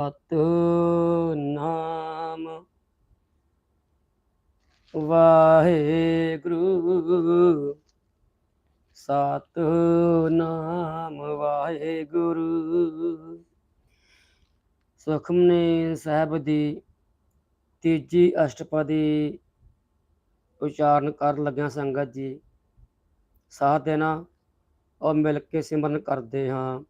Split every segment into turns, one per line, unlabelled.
ਸਤਨਾਮ। ਵਾਹਿਗੁਰੂ ਸਤਨਾਮ ਵਾਹਿਗੁਰੂ। ਸੁਖਮਨੀ ਸਾਹਿਬ ਦੀ ਤੀਜੀ ਅਸ਼ਟਪਦੀ ਉਚਾਰਨ ਕਰਨ ਲੱਗਿਆ ਸੰਗਤ ਜੀ। ਸਾਥ ਦੇਣਾ ਔਰ ਮਿਲ ਕੇ ਸਿਮਰਨ ਕਰਦੇ ਹਾਂ।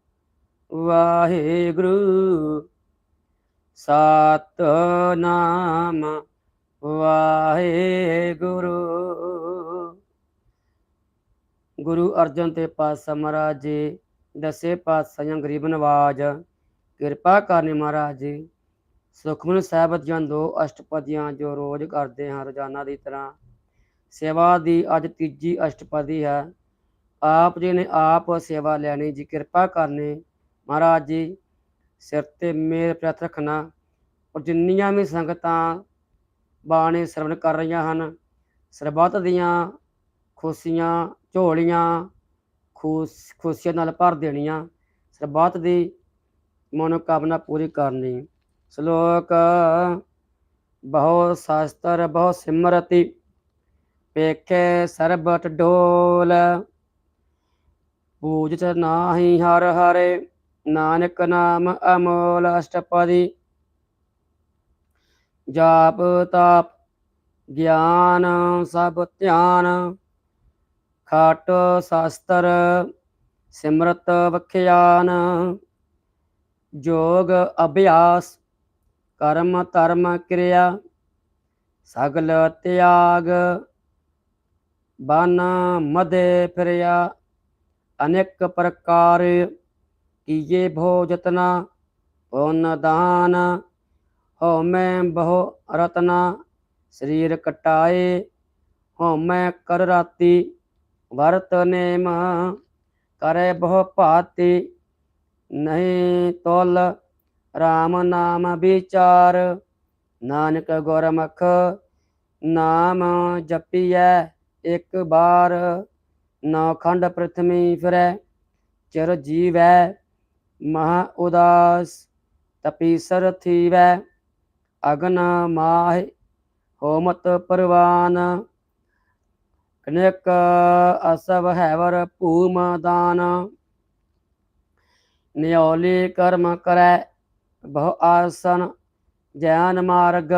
ਵਾਹਿਗੁਰੂ। ਸਤਨਾਮ ਵਾਹਿਗੁਰੂ। ਗੁਰੂ ਅਰਜਨ ਤੇ ਪਾਤਸ਼ਾਹ ਮਹਾਰਾਜ ਜੀ, ਦਸੇ ਪਾਤਸ਼ਾਹਾਂ ਗਰੀਬ ਨਵਾਜ, ਕਿਰਪਾ ਕਰਨੀ ਮਹਾਰਾਜ ਜੀ। ਸੁਖਮਨ ਸਾਹਿਬ ਦੀਆਂ ਦੋ ਅਸ਼ਟਪਦੀਆਂ ਜੋ ਰੋਜ਼ ਕਰਦੇ ਹਾਂ ਰੋਜ਼ਾਨਾ ਦੀ ਤਰ੍ਹਾਂ। ਸੇਵਾ ਦੀ ਅੱਜ ਤੀਜੀ ਅਸ਼ਟਪਦੀ ਹੈ। ਆਪ ਜੀ ਨੇ ਆਪ ਸੇਵਾ ਲੈਣੀ ਜੀ, ਕਿਰਪਾ ਕਰਨੀ। ਮਹਾਰਾਜ ਜੀ, ਸਿਰ ਤੇ ਮੇਰ ਪ੍ਰਤ ਰੱਖਣਾ, ਔਰ ਜਿੰਨੀਆਂ ਵੀ ਸੰਗਤਾਂ ਬਾਣੀ ਸਰਵਣ ਕਰ ਰਹੀਆਂ ਹਨ, ਸਰਬੱਤ ਦੀਆਂ ਖੁਸ਼ੀਆਂ, ਝੋਲੀਆਂ, ਖੁਸ਼, ਖੁਸ਼ੀਆਂ ਨਾਲ ਭਰ ਦੇਣੀਆਂ, ਸਰਬੱਤ ਦੀ ਮਨੋਕਾਮਨਾ ਪੂਰੀ ਕਰਨੀ। ਸ਼ਲੋਕ, ਬਹੁ ਸ਼ਾਸਤਰ, ਬਹੁ ਸਿਮਰਤੀ, ਪੇਖੇ ਸਰਬਟ ਢੋਲ ਪੂਜਤ ਨਾਹੀ ਹਰ ਹਰੇ। ਨਾਨਕ ਨਾਮ ਅਮੋਲ ਅਸ਼ਟਪਦੀ। ਜਾਪ ਤਾਪ ਗਿਆਨ ਸਭ ਧਿਆਨ। ਖਾਟ ਸ਼ਾਸਤਰ ਸਿਮਰਤ ਵਖਿਆਨ। ਜੋਗ ਅਭਿਆਸ ਕਰਮ ਧਰਮ ਕਿਰਿਆ ਸਗਲ ਤਿਆਗ। ਬਨ ਮਦੇ ਫਿਰਿਆ ਅਨੇਕ ਪ੍ਰਕਾਰ ਕੀਏ ਭੋ ਜਤਨਾ ਪੁੰਨ ਦਾਨ ਹਉਮੈ ਬਹੁ ਰਤਨਾ, ਸਰੀਰ ਕਟਾਏ ਹਉਮੈ ਕਰ ਰਾਤੀ, ਵਰਤ ਨੇਮ, ਕਰੇ ਬਹੁ ਭਾਤੀ, ਨਹੀਂ ਤੋਲ RAM ਨਾਮ ਵਿਚਾਰ, ਨਾਨਕ ਗੁਰਮੁਖ, ਨਾਮ ਜਪੀਐ ਇੱਕ ਬਾਰ, ਨੌ ਖੰਡ ਪ੍ਰਥਮੀ ਫਿਰੈ, ਚਿਰ ਜੀਵੈ ਮਹਾ ਉਦਾਸ ਤਪੀਸਰ ਥੀਵੈ, ਅਗਨ ਮਾਹਿ, ਹੋਮਤ ਪਰਵਾਨ। ਕਨੇਕ ਅਸਵ ਹੈਵਰ ਭੂਮ ਦਾਨ। ਨਿਉਲੀ ਕਰਮ ਕਰੈ, ਬਹੁ ਆਸਨ, ਜੈਨ ਮਾਰਗ,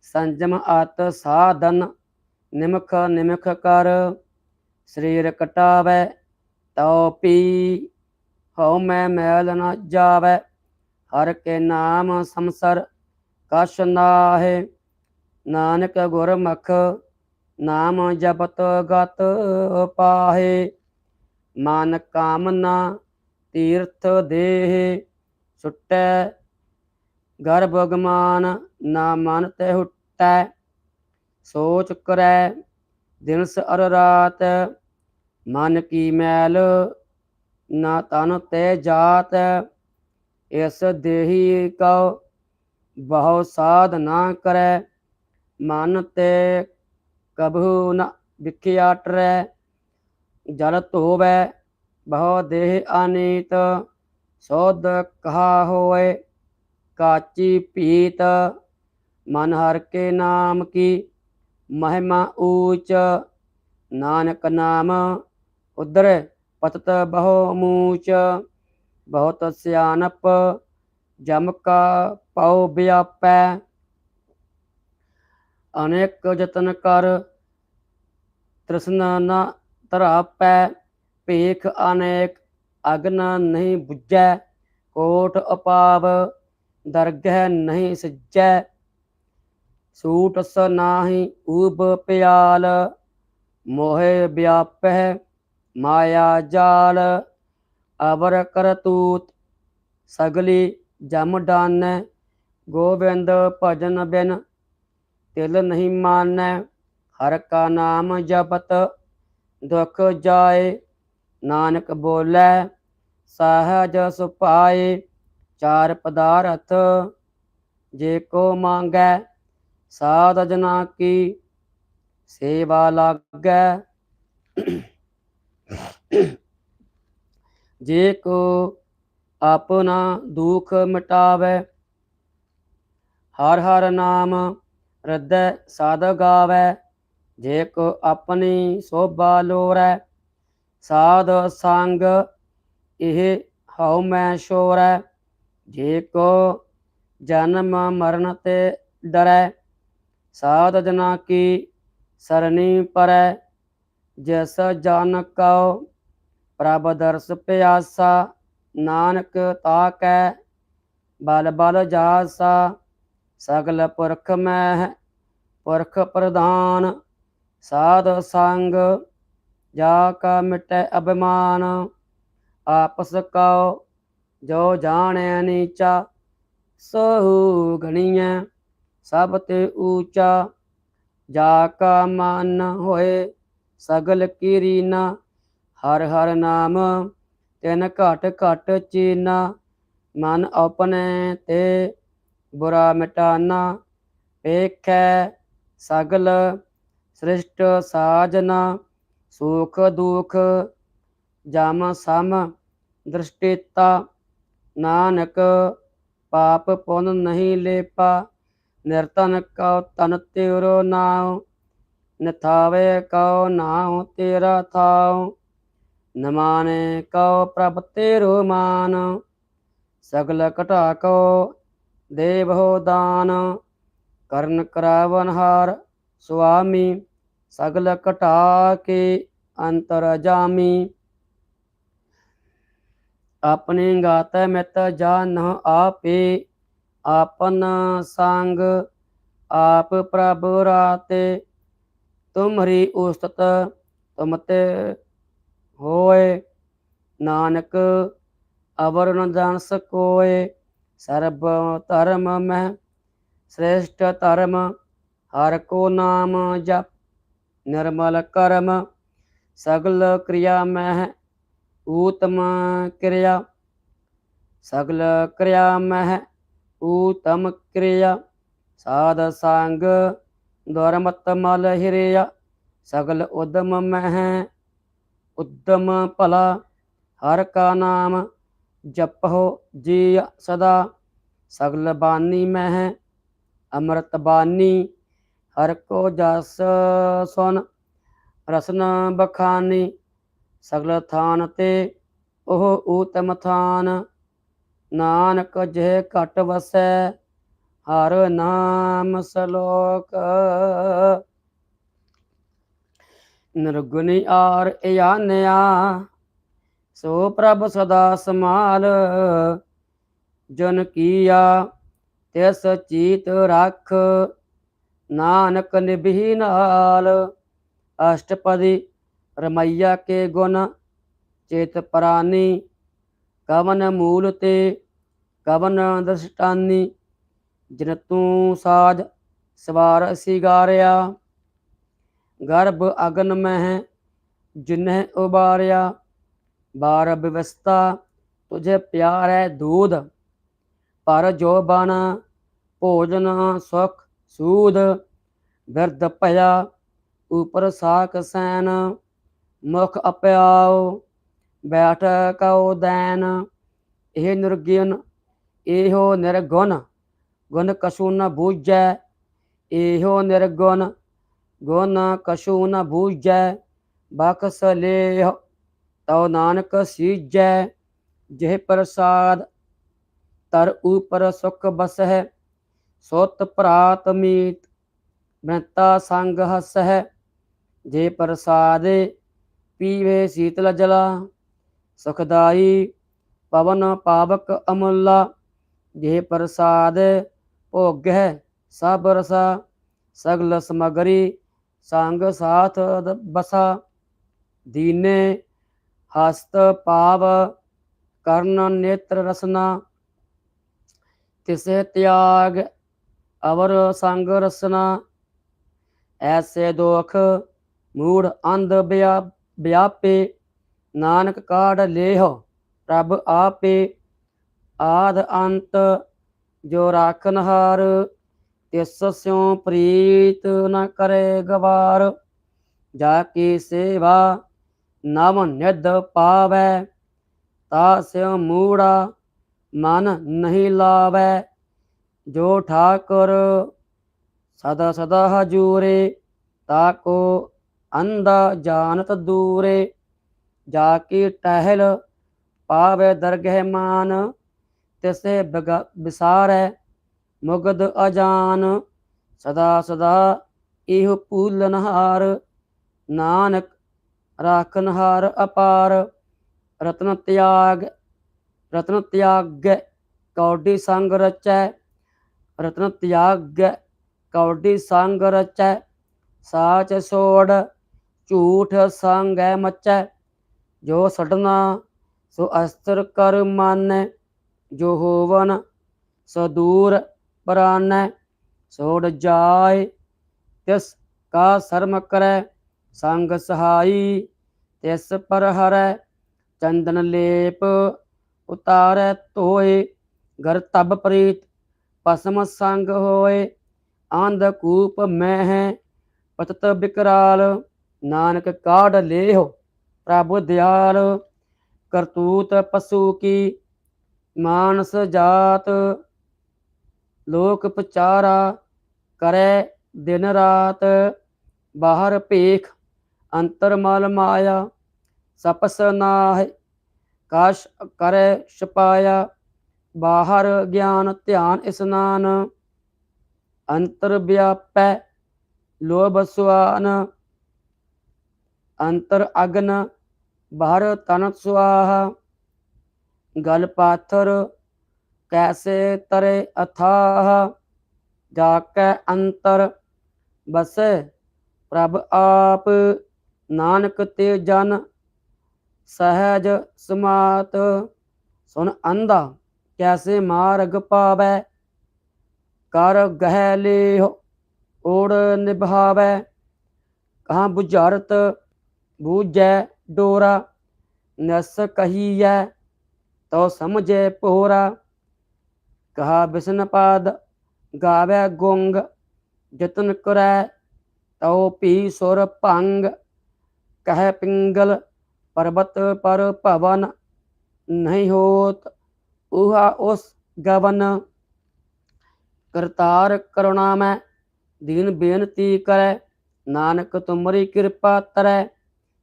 ਸੰਜਮ ਅਤ ਸਾਧਨ, ਨਿਮਖ ਨਿਮਖ ਕਰ। ਸਰੀਰ ਕਟਾਵੇ, ਤਉ ਪੀ ਹਉ ਮੈਂ ਮੈਲ ਨਾ ਜਾਵੇ, ਹਰ ਕੇ ਨਾਮ ਸੰਸਰ, ਕਛ ਨਾਹਿ, ਨਾਨਕ ਗੁਰਮੁਖ, ਨਾਮ ਜਪਤ ਗਤ ਪਾਹੇ, ਮਨ ਕਾਮਨਾ ਤੀਰਥ ਦੇਹ, ਸੁਟੈ ਗਰਭ ਗਮਾਨ ਨਾ ਮਨ ਤੇ ਹੁਟੈ, ਸੋਚ ਕਰੈ ਦਿਨਸ ਅਰ ਰਾਤ, ਮਨ ਕੀ ਮੈਲ ਨਾ ਤਨ ਤੇ ਜਾਤ ਇਸ ਦੇਹੀ ਕਉ, ਬਹੁ ਸਾਧ ਨਾ ਕਰੈ, ਮਨ ਤੇ ਕਬਹੁ ਨ ਵਿਖਿਆ ਟਰੈ, ਜਲ ਧੋਵੈ, ਬਹੁ ਦੇਹ ਅਨੀਤ, ਸੋਧ ਕਹਾ ਹੋਏ ਕਾਚੀ ਭੀਤ, ਮਨ ਹਰ ਕੇ ਨਾਮ ਕੀ, ਮਹਿਮਾ ਊਚ, ਨਾਨਕ ਨਾਮ ਉਦਰ ਪਤਤ ਬਹੁ ਮੂਚ ਬਹੁਤ ਸਿਆਨਪ ਜਮ ਕਾ ਪਉ ਵਿਆਪੈ ਅਨੇਕ ਯਤਨ ਕਰ ਤ੍ਰਿਸ਼ਨਾ ਨ ਧਰਾਪੈ ਭੇਖ ਅਨੇਕ ਅਗਨ ਨਹੀਂ 부ਜੈ ਕੋਟ ਅਪਾਵ ਦਰਗਹਿ ਨਹੀਂ ਸਜੈ ਸੂਟ ਸ ਨਾਹੀ ਊਬ ਪਿਆਲ ਮੋਹਿ ਵਿਆਪਹਿ ਮਾਇਆ ਜਾਲ, ਅਵਰ ਕਰਤੂਤ, ਸਗਲੀ ਜਮ ਡਾਨੈ, ਗੋਬਿੰਦ ਭਜਨ ਬਿਨ, ਤਿਲ ਨਹੀਂ ਮਾਨੈ, ਹਰ ਕਾ ਨਾਮ ਜਪਤ, ਦੁਖ ਜਾਏ, ਨਾਨਕ ਬੋਲੇ, ਸਹਜ ਸੁਪਾਏ ਚਾਰ ਪਦਾਰਥ ਜੇ ਕੋ ਮੰਗੈ, ਸਾਧ ਜਨਾ ਕੀ ਸੇਵਾ ਲਾਗੈ। ਜੇ ਕੋ ਆਪਣਾ ਦੁਖ ਮਿਟਾਵੇ, ਹਰ ਹਰ ਨਾਮ ਹਿਰਦੈ ਸਾਧ ਗਾਵੇ। ਜੇ ਕੋ ਆਪਣੀ ਸੋਭਾ ਲੋਰੈ, ਸਾਧ ਸੰਗ ਇਹ ਹਉ ਮੈਂ ਸ਼ੋਰੈ ਜੇ ਕੋ ਜਨਮ ਮਰਨ ਤੇ ਡਰੈ, ਸਾਧ ਜਨਾ ਕੀ ਸਰਣੀ ਪਰੈ, ਜਿਸ ਜਨ ਕਉ ਪ੍ਰਭ ਦਰਸ ਪਿਆਸਾ, ਨਾਨਕ ਤਾਕੈ, ਬਲ ਬਲ ਜਾਸਾ, ਸਗਲ ਪੁਰਖ ਮਹਿ, ਪੁਰਖ ਪ੍ਰਧਾਨ, ਸਾਧ ਸੰਗ, ਜਾ ਕਾ ਮਿਟੈ ਅਭਿਮਾਨ, ਆਪਸ ਕਉ, ਜੋ ਜਾਣੈ ਨੀਚਾ ਸੋ ਗਣੀਐ, ਸਭ ਤੇ ਊਚਾ, ਜਾ ਕਾ ਮਨ ਹੋਏ, ਸਗਲ ਕੀਰੀਨਾ ਹਰ ਹਰ ਨਾਮ ਤਿਨ ਘਟ ਘਟ ਚੀਨਾ, ਮਨ ਆਪਣੇ ਤੇ ਬੁਰਾ ਮਿਟਾਨਾ, ਵੇਖੈ ਸਗਲ ਸ੍ਰਿਸ਼ਟ ਸਾਜਨਾ, ਸੁਖ ਦੁਖ ਜਮ ਸਮ ਦ੍ਰਿਸ਼ਟੀਤਾ, ਨਾਨਕ ਪਾਪ ਪੁੰਨ ਨਹੀਂ ਲੇਪਾ, ਨਿਰਤਨ ਕਉ ਤਨ ਤੇਰੋ ਨਾਉ, ਨਿਥਾਵੇ ਕਉ ਨਾਉ ਤੇਰਾ ਥਾਉ। ਨਮਾਨੇ ਕਉ ਪ੍ਰਭ ਤੇਰੋ ਮਾਨ, ਸਗਲ ਘਟਾ ਕਉ ਦੇਵੋ ਦਾਨ, ਕਰਨ ਕਰਾਵਨ ਹਾਰ ਸੁਆਮੀ, ਸਗਲ ਘਟਾ ਕੇ ਅੰਤਰ ਜਾਮੀ। ਆਪਣੀ ਗਾਤ ਮਿਤ ਜਾਨ ਆਪੇ, ਆਪਨ ਸੰਗ ਆਪ ਪ੍ਰਭ ਰਾਤੇ, ਤੁਮਰੀ ਉਸਤਤ ਤੁਮ ਤੇ ਹੋਏ, ਨਾਨਕ ਅਵਰ ਨ ਜਾਣ ਸਕੋਏ। ਸਰਬ ਧਰਮ ਮਹਿ ਸ੍ਰੇਸ਼ਟ ਧਰਮ, ਹਰ ਕੋ ਨਾਮ ਜਪ ਨਿਰਮਲ ਕਰਮ। ਸਗਲ ਕਿਰਿਆ ਮਹਿ ਊਤਮ ਕਿਰਿਆ। ਸਗਲ ਕਿਰਿਆ ਮਹਿ ਊਤਮ ਕਿਰਿਆ। ਸਾਧ ਸੰਗ ਦੁਰਮਤ ਮਲ ਹਿਰਿਆ। ਸਗਲ ਉਦਮ ਮਹਿ ਉਦਮ ਭਲਾ, ਹਰ ਕਾ ਨਾਮ ਜਪਹੁ ਜੀ ਸਦਾ। ਸਗਲ ਬਾਨੀ ਮਹਿ, ਅੰਮ੍ਰਿਤ ਬਾਨੀ, ਹਰ ਕੋ ਜਸ ਸੁਨ, ਰਸਨ ਬਖਾਨੀ, ਸਗਲ ਥਾਨ ਤੇ ਉਹ ਊਤਮ ਥਾਨ। ਨਾਨਕ ਜੇ ਘਟ ਵਸੈ, ਹਰ ਨਾਮ ਸਲੋਕ ਨਿਰਗੁਣੀ ਆਰ ਇਆਨਿਆ, ਸੋ ਪ੍ਰਭ ਸਦਾ ਸਮਾਲ ਜਨ ਕੀਆ, ਤਿਸ ਚੀਤ ਰੱਖ। ਨਾਨਕ ਨਿਭੀ ਨਾਲ। ਅਸ਼ਟਪਦੀ ਰਮਈਆ ਕੇ ਗੁਣ, ਚੇਤ ਪ੍ਰਾਨੀ। ਕਵਨ ਮੂਲ ਤੇ ਕਵਨ ਦ੍ਰਿਸ਼ਟਾਨੀ। ਜਿਨ ਤੂੰ ਸਾਜ ਸਵਾਰ ਸਿਗਾਰਿਆ। ਗਰਭ ਅਗਨ ਮਹਿ, ਜਿਨਹਿ ਉਬਾਰਿਆ, ਬਾਰ ਬਿਵਸਤਾ ਤੁਝੇ ਪਿਆਰ ਹੈ ਦੂਧ, ਪਰ ਜੋ ਬਨ ਭੋਜਨ ਸੁਖ ਸੂਦ, ਬਿਰਧ ਭਇਆ, ਉਪਰ ਸਾਕ ਸੈਨ, ਮੁਖ ਅਪਿਆਉ, ਬੈਠ ਕਉ ਦੈਨ, ਇਹ ਨਿਰਗਿਨ ਇਹੋ ਨਿਰਗੁਣ, ਗੁਣ ਕਛੂ ਨ ਬੂਝੈ, ਇਹੋ ਨਿਰਗੁਣ ਗੁਣ ਕਛੂ ਨ ਬੂਝੈ, ਬਖਸ ਲੇਹ ਤਉ ਨਾਨਕ ਸੀਜੈ ਜਿਹ ਪ੍ਰਸਾਦ ਤਰ ਉਪਰ ਸੁਖ ਬਸਹਿ, ਸੁਤ ਪ੍ਰਾਤ ਮੀਤ ਬ੍ਰਤਾ ਸੰਗ ਹਸਹਿ, ਜੇ ਪ੍ਰਸਾਦੇ ਪੀਵੇ ਸੀਤਲ ਜਲਾ, ਸੁਖਦਾਈ ਪਵਨ ਪਾਵਕ ਅਮੁੱਲਾ, ਜੇ ਪ੍ਰਸਾਦ ਭੋਗਹਿ ਸਭ ਰਸਾ, ਸਗਲ ਸਮਗਰੀ ਸੰਗ ਸਾਥ ਬਸਾ, ਦੀਨੇ ਹਸਤ ਪਾਵ ਕਰਨ ਨੇਤਰ ਰਸਨਾ, ਤਿਸੇ ਤਿਆਗ ਅਵਰ ਸੰਗ ਰਸਨਾ। ਐਸੇ ਦੁਖ ਮੂੜ ਅੰਧ ਵਿਆਪੇ ਨਾਨਕ ਕਾੜ ਲੇਹ ਪ੍ਰਭ ਆਪੇ, ਆਦ ਅੰਤ ਜੋ ਰਾਖਨ ਹਾਰ ਤਿਸ ਸਿਉ ਪ੍ਰੀਤ ਨ ਕਰੇ ਗਵਾਰ, ਜਾ ਕੀ ਸੇਵਾ ਨਵ ਨਿਧ ਪਾਵੈ, ਤਾ ਸਿਉ ਮੂੜਾ ਮਨ ਨਹੀਂ ਲਾਵੈ, ਜੋ ਠਾਕੁਰ ਸਦਾ ਸਦਾ ਹਜੂਰੇ, ਤਾ ਕੋ ਅੰਦਾ ਜਾਣਤ ਦੂਰੇ, ਜਾ ਕੀ ਟਹਿਲ ਪਾਵੇ ਦਰਗਹਿ ਮਾਨ ਤਿਸੇ ਬਗ- ਮੁਗਦ ਅਜਾਨ, ਸਦਾ ਸਦਾ ਇਹ ਪੂਲਨਹਾਰ ਨਾਨਕ ਰਾਖਨਹਾਰ ਅਪਾਰ, ਰਤਨ ਤਿਆਗ ਰਤਨ ਤਿਆਗ ਕੌਡੀ ਸੰਗ ਰਚੈ, ਰਤਨ ਤਿਆਗ ਕੌਡੀ ਸੰਗ ਰਚੈ, ਸਾਚ ਸੋੜ ਝੂਠ ਸੰਗੈ ਮਚੈ, ਜੋ ਛਡਨਾ ਸੋ ਅਸਤਰ ਕਰ ਮਨ, ਜੋ ਹੋਵਨ ਸੋ ਦੂਰ ਪਰਾਨੈ, ਸੋੜ ਜਾਏ, ਤਿਸ ਕਾ ਸ਼ਰਮ ਕਰੈ, ਸੰਗ ਸਹਾਈ, ਤਿਸ ਪਰ ਹਰੈ, ਚੰਦਨ ਲੇਪ, ਉਤਾਰੈ ਧੋਏ ਗਰ ਤਬ ਪ੍ਰੀਤ, ਪਸਮ ਸੰਗ ਹੋਏ ਆਂਧ ਕੂਪ ਮਹਿ, ਪਤਤ ਬਿਕਰਾਲ, ਨਾਨਕ ਕਾਢ ਲੇਹ, ਪ੍ਰਭ ਦਿਆਲ, ਕਰਤੂਤ ਪਸੂ ਕੀ, ਮਾਨਸ ਜਾਤ ਲੋਕ ਪਚਾਰਾ ਕਰੈ ਦਿਨ ਰਾਤ, ਬਾਹਰ ਭੇਖ, ਅੰਤਰ ਮਲ ਮਾਇਆ, ਸਪਸ ਨਾਹਿ, ਕਾਸ਼ ਕਰੈ ਛਪਾਇਆ, ਬਾਹਰ ਗਿਆਨ ਧਿਆਨ ਇਸਨਾਨ, ਅੰਤਰ ਵਿਆਪੈ ਲੋਭ ਸੁਆਨ, ਅੰਤਰ ਅਗਨ, ਬਾਹਰ ਤਨ ਸੁਆਹ, ਗਲ ਪਾਥਰ ਕੈਸੇ ਤਰੇ ਅਥਾਹ? ਜਾ ਕੈ ਅੰਤਰ ਬਸੈ, ਪ੍ਰਭ ਆਪ ਨਾਨਕ ਤੇ ਜਨ ਸਹਿਜ ਸਮਾਤ। ਸੁਨ ਅੰਧਾ, ਕੈਸੇ ਮਾਰਗ ਪਾਵੈ? ਕਰ ਗਹਿ ਲੇਹ ਓੜ ਨਿਭਾਵੈ। ਕਹਾਂ ਬੁਝਰਤ ਬੂਝੈ ਡੋਰਾ? ਨਸ ਕਹੀਐ ਤੋ ਸਮਝੇ ਪੋਰਾ ਕਹਾ ਬਿਸਨ ਪਾਦ, ਗਾਵੈ ਗੁੰਗ, ਜਤਨ ਕਰੈ ਤਉ ਪੀ ਸੁਰ ਭੰਗ, ਕਹਿ ਪਿੰਗਲ ਪਰਬਤ ਪਰ ਭਵਨ ਨਹੀਂ ਹੋਤ, ਉਹਾ ਉਸ ਗਵਨ ਕਰਤਾਰ ਕਰੁਣਾ ਮੈਂ, ਦੀਨ ਬੇਨਤੀ ਕਰੈ, ਨਾਨਕ ਤੁਮਰੀ ਕਿਰਪਾ ਤਰੈ,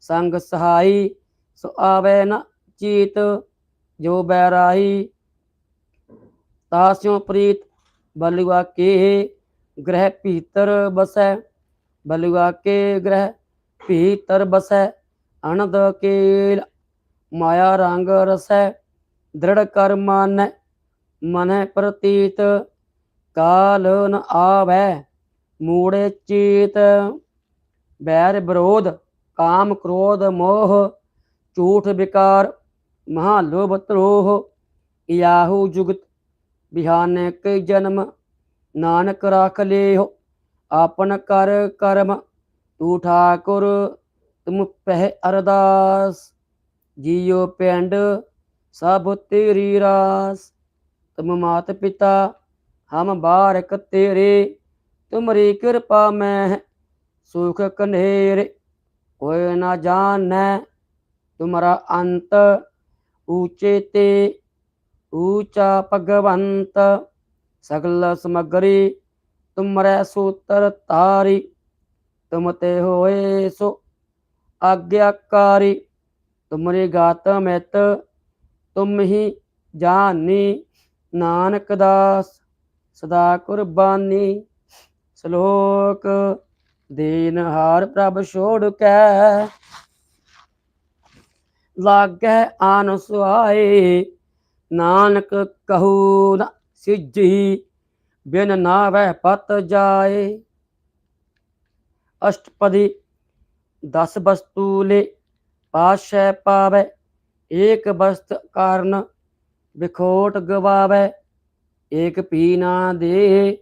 ਸੰਗ ਸਹਾਈ, ਸੋ ਆਵੇ ਨ ਚੀਤ, ਜੋ ਬੈਰਾਈ ਤਾਸਿਓ ਪ੍ਰੀਤ, ਬਲੁਆ ਕੇ ਗ੍ਰਹਿ ਭੀਤਰ ਬਸੈ, ਬਲੁਆ ਕੇ ਗ੍ਰਹਿ ਭੀਤਰ ਬਸੈ ਅਨੰਦ ਕੇਲ ਮਾਇਆ ਰੰਗ ਰਸੈ, ਦ੍ਰਿੜ ਕਰ ਮਨ, ਮਨੈ ਪ੍ਰਤੀਤ, ਕਾਲ ਨ ਆਵੈ, ਮੂੜੇ ਚੀਤ, ਬੈਰ ਵਿਰੋਧ, ਕਾਮ ਕ੍ਰੋਧ ਮੋਹ, ਝੂਠ ਵਿਕਾਰ, ਮਹਾ ਲੋਭ ਤਰੋਹ ਇਆਹੂ ਜੁਗਤ ਬਿਹਾਨੇ ਕਈ ਜਨਮ, ਨਾਨਕ ਰਾਖ ਲੇਹੁ, ਆਪਨ ਕਰ ਕਰਮ, ਤੂ ਠਾਕੁਰ, ਤੁਮ ਪਹਿ ਅਰਦਾਸ। ਜੀਓ ਪਿੰਡ, ਸਭ ਤੇਰੀ ਰਾਸ। ਤੁਮ ਮਾਤ ਪਿਤਾ, ਹਮ ਬਾਰਕ ਤੇਰੇ। ਤੁਮਰੀ ਕਿਰਪਾ ਮੈਂ, ਸੁਖ ਕਨੇਰੇ। ਕੋਈ ਨਾ ਜਾਣੈ, ਤੁਮਰਾ ਅੰਤ ਉੱਚੇ ਤੇ ਊਚਾ ਭਗਵੰਤ, ਸਗਲ ਸਮਗਰੀ, ਤੁਮਰੇ ਸੂਤਰ ਤਾਰੀ ਤੁਮ ਤੇ ਹੋਏ ਸੋ ਆਗਿਆਕਾਰੀ, ਤੁਮਰੀ ਗਾਤ ਮਿਤ, ਤੁਮ ਹੀ ਜਾਨੀ ਨਾਨਕ ਦਾਸ, ਸਦਾ ਕੁਰਬਾਨੀ, ਸ਼ਲੋਕ ਦੀਨ ਹਾਰ ਪ੍ਰਭ ਛੋੜ ਕੈ। ਲਾਗੈ ਆਨ ਸੁਆਏ ਨਾਨਕ ਕਹੂ ਨ ਸਿੱਜੀ ਬਿਨ ਨਾਵੈ ਪਤ ਜਾਏ। ਅਸ਼ਟਪਦੀ, ਦਸ ਵਸਤੂ ਲੇ, ਪਾਸ਼ੈ ਪਾਵੈ, ਏਕ ਵਸਤ ਕਾਰਨ ਵਿਖੋਟ ਗਵਾਵੈ, ਏਕ ਪੀ ਨਾ ਦੇ,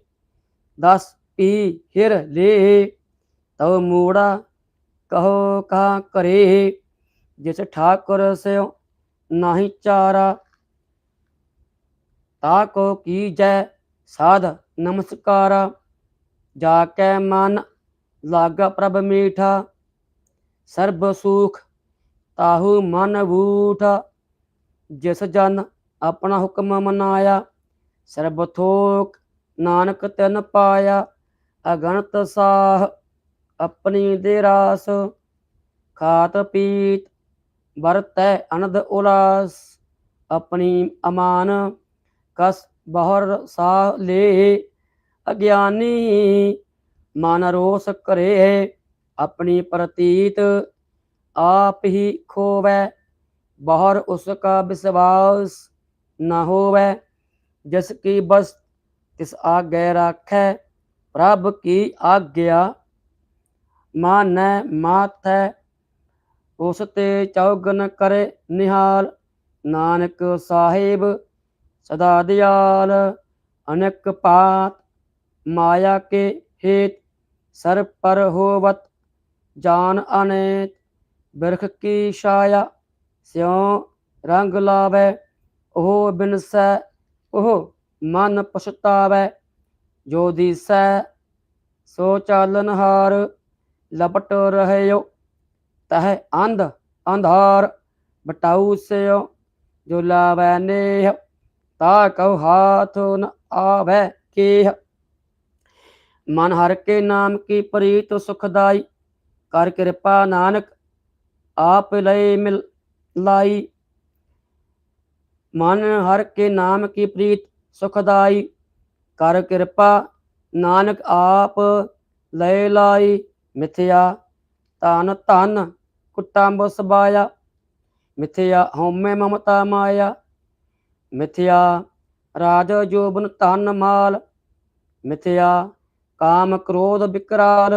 ਦਸ ਪੀ ਹਿਰ ਲੇ ਤਉ ਮੂੜਾ ਕਹੋ ਕਹਾ ਕਰੇ। ਜਿਸ ਠਾਕੁਰ ਸਿਓ ਨਾਹੀ ਚਾਰਾ ਤਾ ਕੋ ਕੀਜੈ ਸਾਧ ਨਮਸਕਾਰ। ਜਾ ਕੈ ਮਨ ਲਾਗਾ ਪ੍ਰਭ ਮੀਠਾ, ਸਰਬ ਸੁਖ ਤਾਹੂ ਮਨ ਬੂਠਾ ਜਿਸ ਜਨ ਆਪਣਾ ਹੁਕਮ ਮਨਾਇਆ, ਸਰਬ ਥੋਕ ਨਾਨਕ ਤਿਨ ਪਾਇਆ। ਅਗਣਤ ਸਾਹ ਆਪਣੀ ਦੇ ਰਾਸ, ਖਾਤ ਪੀਤ ਵਰਤੈ ਅਨੰਦ ਉਲਾਸ। ਆਪਣੀ ਅਮਾਨ ਕਸ ਬਹੁਰ ਸਾ ਲੇ ਅਗਿਆਨੀ, ਮਨ ਰੋਸ ਕਰੇ ਆਪਣੀ ਪ੍ਰਤੀਤ ਆਪ ਹੀ ਖੋਵੈ। ਬਾਹਰ ਉਸ ਕਾ ਵਿਸ਼ਵਾਸ ਨਾ ਹੋਵੈ, ਜਿਸ ਕੀ ਬਸ ਤਿਸ ਆਗੇ ਰਾਖੈ। ਪ੍ਰਭ ਕੀ ਆਗਿਆ ਮਾਨੈ ਮਾਥੈ, ਉਸ ਤੇ ਚੌਗਨ ਕਰੇ ਨਿਹਾਲ। ਨਾਨਕ ਸਾਹਿਬ ਸਦਾ ਦਿਆਲ, ਅਨਕ ਪਾਤ, ਮਾਇਆ ਕੇ ਹੇਤ, ਸਰ ਪਰ ਹੋਵਤ, ਜਾਨ ਅਨੇਤ, ਬਿਰਖ ਕੀ ਛਾਇਆ, ਸਿਉ ਰੰਗ ਲਾਵੇ, ਉਹ ਬਿਨਸੈ ਉਹ ਮਨ ਪਛਤਾਵੇ, ਜੋ ਦੀਸੈ ਸੋ ਚਾਲਨ ਹਾਰ, ਲਪਟ ਰਹਿਓ, ਤਹ ਅੰਧ, ਅੰਧਾਰ ਬਟਾਉ ਸਿਓ ਜੋ ਲਾਵੈ ਨੇਹ। ਤਾ ਕਉ ਹਾਥ ਨ ਆਵੈ ਕੇਹ ਮਨ ਹਰ ਕੇ ਨਾਮ ਕੀ ਪ੍ਰੀਤ ਸੁਖਦਾਈ ਕਰ ਕਿਰਪਾ ਨਾਨਕ ਆਪ ਲਈ ਮਿਲ ਲਾਈ ਮਨ ਹਰ ਕੇ ਨਾਮ ਕੀ ਪ੍ਰੀਤ ਸੁਖਦਾਈ ਕਰ ਕਿਰਪਾ ਨਾਨਕ ਆਪ ਲੈ ਲਾਈ ਮਿਥਿਆ ਤਨ ਧਨ ਕੁਟੰਬ ਸਬਾਇਆ ਮਿਥਿਆ ਹਉਮੈ ਮਮਤਾ ਮਾਇਆ ਮਿਥਿਆ ਰਾਜ ਜੋਬਨ ਧਨ ਮਾਲ, ਮਿਥਿਆ ਕਾਮ ਕ੍ਰੋਧ ਵਿਕਰਾਲ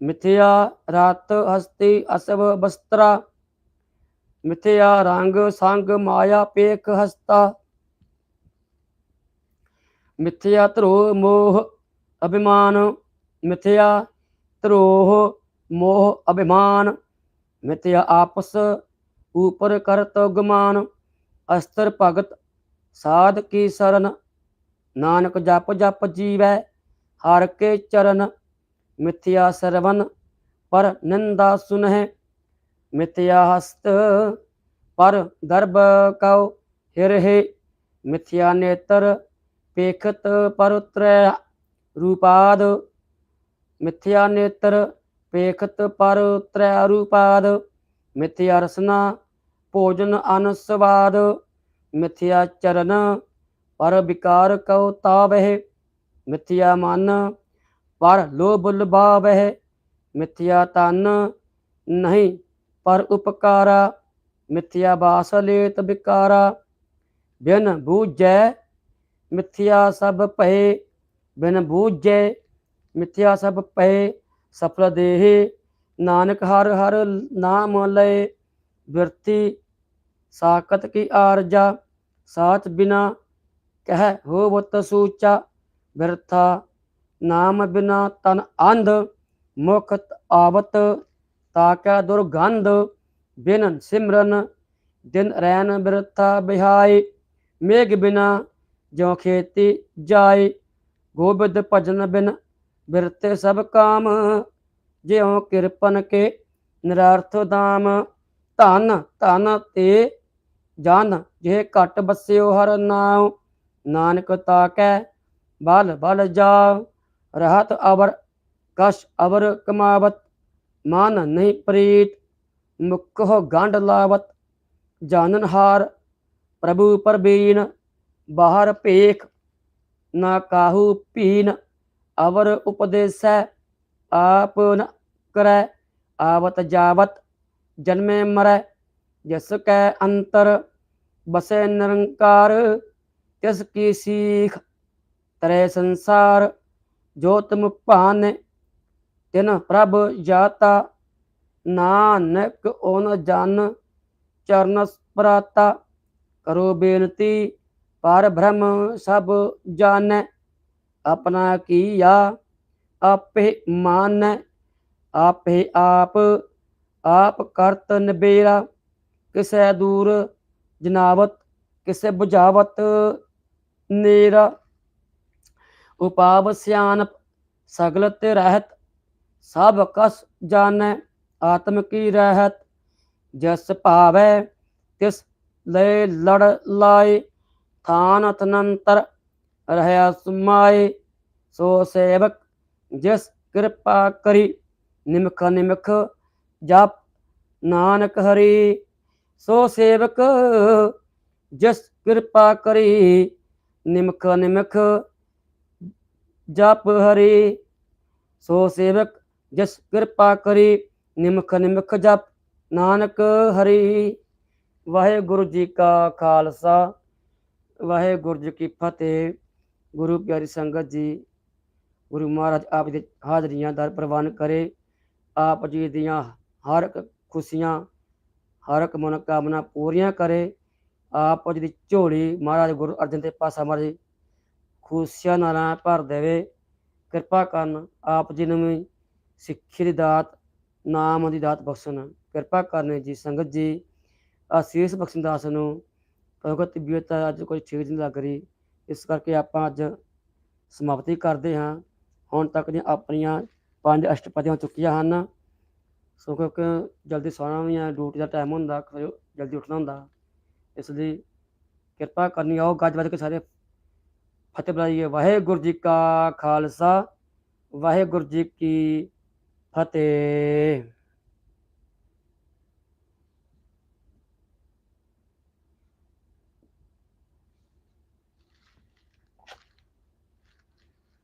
ਮਿਥਿਆ ਰਤ ਹਸਤੀ ਅਸਵ ਬਸਤਰਾ, ਮਿਥਿਆ ਰੰਗ ਸੰਗ ਮਾਇਆ ਪੇਖ ਹਸਤਾ, ਮਿਥਿਆ ਧਰੋ ਮੋਹ ਅਭਿਮਾਨ, ਮਿਥਿਆ ਧਰੋਹ ਮੋਹ ਅਭਿਮਾਨ, ਮਿਥਿਆ ਆਪਸ ਉਪਰ ਕਰਤ ਗੁਮਾਨ ਅਸਤਰ ਭਗਤ, ਸਾਧ ਕੀ ਸਰਨ? ਨਾਨਕ ਜਪ ਜਪ ਜੀਵੈ, ਹਰ ਕੇ ਚਰਨ। ਮਿਥਿਆ ਸਰਵਨ, ਪਰ ਨਿੰਦਾ ਸੁਨਹਿ। ਮਿਥਿਆ ਹਸਤ, ਪਰ ਦਰਬ ਕਉ ਹਿਰਹਿ। ਮਿਥਿਆ ਨੇਤਰ ਪੇਖਤ ਪਰ ਉਤਰੈ। ਰੂਪਾਦ, ਮਿਥਿਆ ਨੇਤਰ ਪੇਖਤ ਪਰ ਉਤਰੈ। ਰੂਪਾਦ ਮਿਥਿਆ ਰਸਨਾ ਭੋਜਨ ਅਨ ਸਵਾਦ ਮਿਥਿਆ ਚਰਨ, ਪਰ ਵਿਕਾਰ ਕਉ ਤਾਵਹਿ, ਮਿਥਿਆ ਮਨ, ਪਰ ਲੋਭ ਲੁਭਾਵਹਿ, ਮਿਥਿਆ ਤਨ ਨਹੀਂ, ਪਰ ਉਪਕਾਰਾ, ਮਿਥਿਆ ਬਾਸ ਲੇਤ ਵਿਕਾਰਾ। ਬਿਨ ਬੂਝੈ, ਮਿਥਿਆ ਸਭ ਭਏ, ਬਿਨ ਬੂਝੈ, ਮਿਥਿਆ ਸਭ ਭਏ, ਸਫਲ ਦੇਹ, ਨਾਨਕ ਹਰ ਹਰ ਨਾਮ ਲਏ ਬਿਰਤੀ ਸਾਕਤ ਕੀ ਆਰਜਾ, ਸਾਚ ਬਿਨਾ ਕਹਿ ਹੋਵਤ ਨਾਮ ਬਿਨਾ ਤਨ ਅੰਧ, ਮੁਖਤ ਆਵਤ ਤਾਕਾ ਦੁਰਗੰਧ, ਬਿਨ ਸਿਮਰਨ ਦਿਨ ਰੈਨ ਬਿਰਥਾ ਬਿਹਾਈ ਮੇਘ ਬਿਨਾ ਜੋ ਖੇਤੀ ਜਾਏ, ਗੋਬਿੰਦ ਭਜਨ ਬਿਨ ਬਿਰਤੇ ਸਭ ਕਾਮ, ਜਿਉ ਕਿਰਪਨ ਕੇ ਨਿਰਾਰਥ ਦਾਮ, ਧਨ ਧਨ ਤੇ ਜਨ ਜੇ ਘਟ ਬਸਿਓ ਹਰ ਨਾਮ ਨਾਨਕ ਤਾਕੈ ਬਲ ਬਲ ਜਾਵ ਰਹਤ ਅਵਰ, ਕਸ਼ ਅਵਰ ਕਮਾਵਤ, ਮਨ ਨਹੀਂ ਪ੍ਰੀਤ, ਮੁਖ ਹੋ ਗੰਢ ਲਾਵਤ। ਜਾਨਨ ਹਾਰ, ਪ੍ਰਭੂ ਪਰਬੀਨ, ਬਾਹਰ ਭੇਖ ਨਾ ਕਾਹੂ ਪੀਨ ਅਵਰ ਉਪਦੇਸੈ, ਆਪ ਨ ਕਰੈ, ਆਵਤ ਜਾਵਤ, ਜਨਮੇ ਮਰੈ। ਜਿਸ ਕੈ ਅੰਤਰ ਬਸੈ ਨਿਰੰਕਾਰ, ਤਿਸ ਕੀ ਸੀਖ ਤਰੇ ਸੰਸਾਰ ਜੋ ਤੁਮ ਭਾਨ, ਤਿਨ ਪ੍ਰਭ ਜਾਤਾ, ਨਾਨਕ ਓਨ ਜਨ, ਚਰਨ ਪ੍ਰਾਤਾ ਕਰੋ ਬੇਨਤੀ, ਪਰ ਬ੍ਰਹਮ ਸਭ ਜਾਣੈ, ਆਪਣਾ ਕੀਆ ਆਪੇ ਮਾਨੈ, ਆਪੇ ਆਪ ਆਪ ਕਰਤ ਨਿਬੇਰਾ ਕਿਸੇ ਦੂਰ ਜਨਾਵਤ, ਕਿਸੇ ਬੁਝਾਵਤ ਨੇਰਾ। ਉਪਾਵ ਸਿਆਨ ਸਗਲ ਤੇ ਰਹਿਤ, ਸਭ ਕਸ ਜਾਣੈ, ਆਤਮ ਕੀ ਰਹਿਤ? ਜਸ ਭਾਵੈ, ਤਿਸ ਲੈ ਲੜ ਲਾਏ, ਥਾਨ ਅਤਨੰਤਰ ਰਹਿਆ ਸੁਮਾਏ। ਸੋ ਸੇਵਕ, ਜਿਸ ਕਿਰਪਾ ਕਰੀ, ਨਿਮਖ ਨਿਮਖ ਜਪ, ਨਾਨਕ ਹਰੀ। ਸੋ ਸੇਵਕ, ਜਿਸ ਕਿਰਪਾ ਕਰੀ ਨਿਮਖ ਨਿਮਖ ਜਪ ਹਰੀ, ਸੋ ਸੇਵਕ, ਜਿਸ ਕਿਰਪਾ ਕਰੀ ਨਿਮਖ ਨਿਮਖ ਜਪ, ਨਾਨਕ ਹਰੀ। ਵਾਹਿਗੁਰੂ ਜੀ ਕਾ ਖਾਲਸਾ, ਵਾਹਿਗੁਰੂ ਜੀ ਕੀ ਫਤਿਹ। ਗੁਰੂ ਪਿਆਰੀ ਸੰਗਤ ਜੀ, ਗੁਰੂ ਮਹਾਰਾਜ ਆਪ ਦੀ ਹਾਜ਼ਰੀਆਂ ਦਰ ਪ੍ਰਵਾਨ ਕਰੇ, ਆਪ ਜੀ ਦੀਆਂ ਹਰ ਖੁਸ਼ੀਆਂ ਹਰ ਇੱਕ ਮਨੋਕਾਮਨਾ ਪੂਰੀਆਂ ਕਰੇ। ਆਪ ਜੀ ਦੀ ਝੋਲੀ ਮਹਾਰਾਜ ਗੁਰੂ ਅਰਜਨ ਦੇਵ ਪਾਸਾ ਮਹਾਰਾਜ ਖੁਸ਼ੀਆਂ ਨਾਲ ਭਰ ਦੇਵੇ। ਕਿਰਪਾ ਕਰਨ ਆਪ ਜੀ ਨੂੰ ਵੀ ਸਿੱਖੀ ਦੀ ਦਾਤ, ਨਾਮ ਦੀ ਦਾਤ ਬਖਸ਼ਣ। ਕਿਰਪਾ ਕਰਨੇ ਜੀ ਸੰਗਤ ਜੀ, ਅਸੀਸ ਬਖਸ਼ਣ ਦਾਸ ਨੂੰ। ਭਗਤ ਤਬੀਅਤ ਅੱਜ ਕੋਈ ਠੀਕ ਨਹੀਂ ਲੱਗ ਰਹੀ। ਇਸ ਕਰਕੇ ਆਪਾਂ ਅੱਜ ਸਮਾਪਤੀ ਕਰਦੇ ਹਾਂ। ਹੁਣ ਤੱਕ ਦੀਆਂ ਆਪਣੀਆਂ ਪੰਜ ਅਸ਼ਟਪਦੀਆਂ ਹੋ ਚੁੱਕੀਆਂ ਹਨ। ਸੋ ਕਿਉਂਕਿ ਜਲਦੀ ਸੌਣਾ ਵੀ ਹੈ ਡਿਊਟੀ ਦਾ ਟਾਈਮ ਹੁੰਦਾ ਫਿਰ ਜਲਦੀ ਉੱਠਣਾ ਹੁੰਦਾ। ਇਸ ਲਈ ਕਿਰਪਾ ਕਰਨੀ ਆਓ, ਗੱਜ ਵੱਜ ਕੇ ਸਾਰੇ ਫਤਿਹ ਬੁਲਾਈਏ ਵਾਹਿਗੁਰੂ ਜੀ ਕਾ ਖਾਲਸਾ, ਵਾਹਿਗੁਰੂ ਜੀ ਕੀ ਫਤਿਹ।